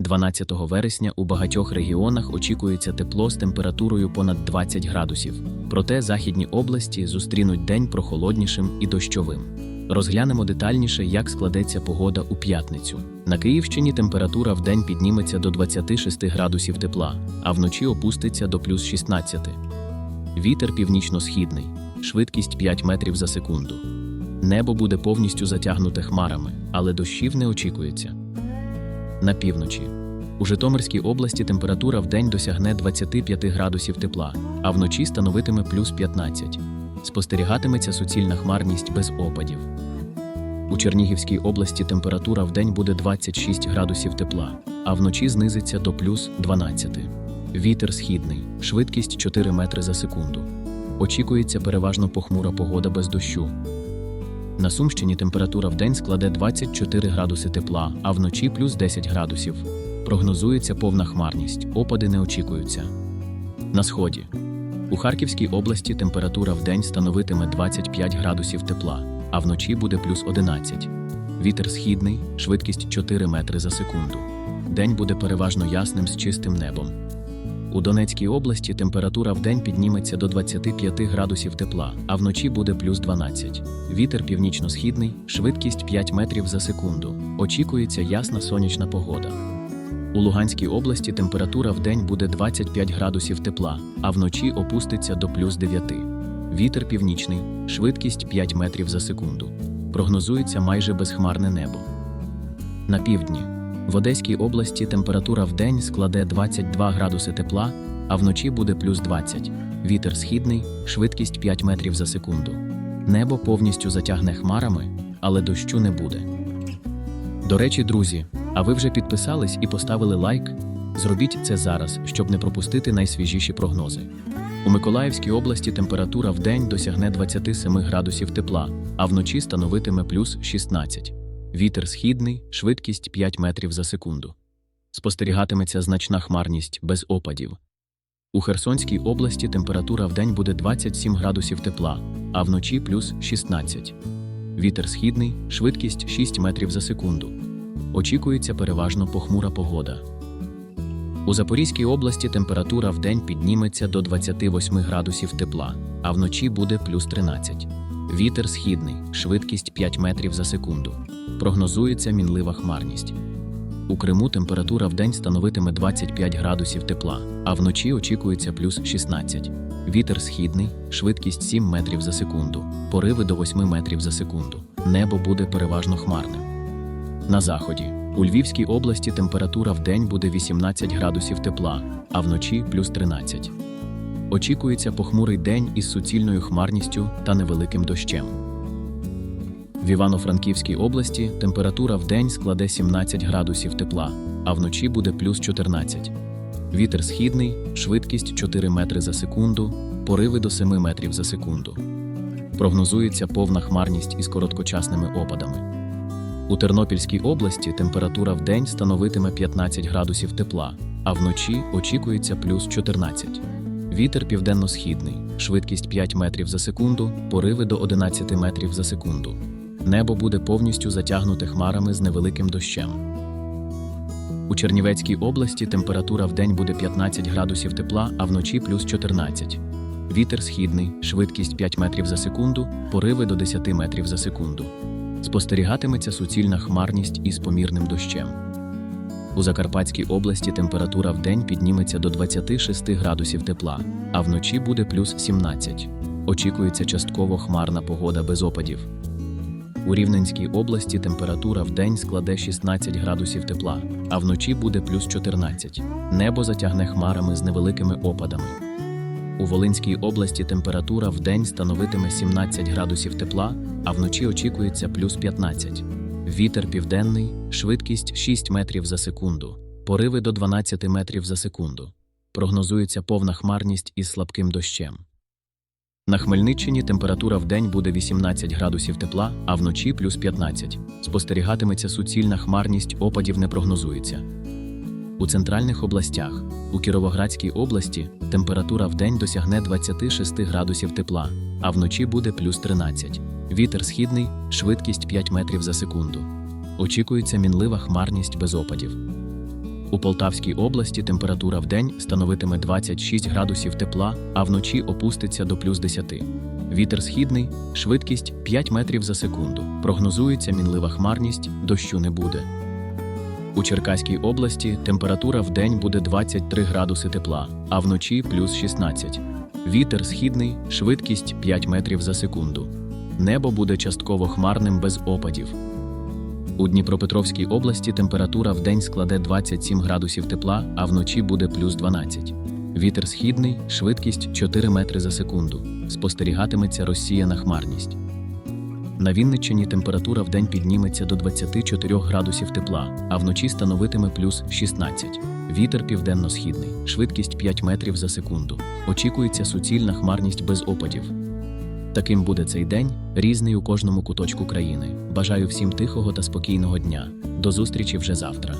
12 вересня у багатьох регіонах очікується тепло з температурою понад 20 градусів. Проте західні області зустрінуть день прохолоднішим і дощовим. Розглянемо детальніше, як складеться погода у п'ятницю. На Київщині температура в день підніметься до 26 градусів тепла, а вночі опуститься до плюс 16. Вітер північно-східний, швидкість 5 метрів за секунду. Небо буде повністю затягнуте хмарами, але дощів не очікується. На півночі. У Житомирській області температура вдень досягне 25 градусів тепла, а вночі становитиме плюс 15. Спостерігатиметься суцільна хмарність без опадів. У Чернігівській області температура вдень буде 26 градусів тепла, а вночі знизиться до плюс 12. Вітер східний, швидкість 4 метри за секунду. Очікується переважно похмура погода без дощу. На Сумщині температура вдень складе 24 градуси тепла, а вночі плюс 10 градусів. Прогнозується повна хмарність, опади не очікуються. На сході. У Харківській області температура вдень становитиме 25 градусів тепла, а вночі буде плюс 11. Вітер східний, швидкість 4 метри за секунду. День буде переважно ясним з чистим небом. У Донецькій області температура вдень підніметься до 25 градусів тепла, а вночі буде плюс 12. Вітер північно-східний, швидкість 5 метрів за секунду. Очікується ясна сонячна погода. У Луганській області температура вдень буде 25 градусів тепла, а вночі опуститься до плюс 9. Вітер північний, швидкість 5 метрів за секунду. Прогнозується майже безхмарне небо. На півдні. В Одеській області температура вдень складе 22 градуси тепла, а вночі буде плюс 20. Вітер східний, швидкість 5 метрів за секунду. Небо повністю затягне хмарами, але дощу не буде. До речі, друзі, а ви вже підписались і поставили лайк? Зробіть це зараз, щоб не пропустити найсвіжіші прогнози. У Миколаївській області температура вдень досягне 27 градусів тепла, а вночі становитиме плюс 16. Вітер східний, швидкість 5 метрів за секунду. Спостерігатиметься значна хмарність без опадів. У Херсонській області температура вдень буде 27 градусів тепла, а вночі плюс 16. Вітер східний, швидкість 6 метрів за секунду. Очікується переважно похмура погода. У Запорізькій області температура вдень підніметься до 28 градусів тепла, а вночі буде плюс 13. Вітер східний, швидкість 5 метрів за секунду. Прогнозується мінлива хмарність. У Криму температура вдень становитиме 25 градусів тепла, а вночі очікується плюс 16. Вітер східний, швидкість 7 метрів за секунду, пориви до 8 метрів за секунду. Небо буде переважно хмарним. На заході. У Львівській області температура вдень буде 18 градусів тепла, а вночі плюс 13. Очікується похмурий день із суцільною хмарністю та невеликим дощем. В Івано-Франківській області температура вдень складе 17 градусів тепла, а вночі буде плюс 14. Вітер східний, швидкість 4 метри за секунду, пориви до 7 метрів за секунду. Прогнозується повна хмарність із короткочасними опадами. У Тернопільській області температура вдень становитиме 15 градусів тепла, а вночі очікується плюс 14. Вітер південно-східний, швидкість 5 метрів за секунду, пориви до 11 метрів за секунду. Небо буде повністю затягнуте хмарами з невеликим дощем. У Чернівецькій області температура вдень буде 15 градусів тепла, а вночі плюс 14. Вітер східний, швидкість 5 метрів за секунду, пориви до 10 метрів за секунду. Спостерігатиметься суцільна хмарність із помірним дощем. У Закарпатській області температура вдень підніметься до 26 градусів тепла, а вночі буде плюс 17. Очікується частково хмарна погода без опадів. У Рівненській області температура вдень складе 16 градусів тепла, а вночі буде плюс 14. Небо затягне хмарами з невеликими опадами. У Волинській області температура вдень становитиме 17 градусів тепла, а вночі очікується плюс 15. Вітер південний, швидкість 6 метрів за секунду, пориви до 12 метрів за секунду. Прогнозується повна хмарність із слабким дощем. На Хмельниччині температура вдень буде 18 градусів тепла, а вночі плюс 15. Спостерігатиметься суцільна хмарність, опадів не прогнозується. У центральних областях, у Кіровоградській області, температура вдень досягне 26 градусів тепла, а вночі буде плюс 13. Вітер східний, швидкість 5 метрів за секунду. Очікується мінлива хмарність без опадів. У Полтавській області температура вдень становитиме 26 градусів тепла, а вночі опуститься до плюс 10. Вітер східний, швидкість 5 метрів за секунду. Прогнозується мінлива хмарність, дощу не буде. У Черкаській області температура вдень буде 23 градуси тепла, а вночі плюс 16. Вітер східний, швидкість 5 метрів за секунду. Небо буде частково хмарним без опадів. У Дніпропетровській області температура вдень складе 27 градусів тепла, а вночі буде плюс 12. Вітер східний, швидкість 4 метри за секунду. Спостерігатиметься розсіяна хмарність. На Вінниччині температура вдень підніметься до 24 градусів тепла, а вночі становитиме плюс 16. Вітер південно-східний, швидкість 5 метрів за секунду. Очікується суцільна хмарність без опадів. Таким буде цей день, різний у кожному куточку країни. Бажаю всім тихого та спокійного дня. До зустрічі вже завтра.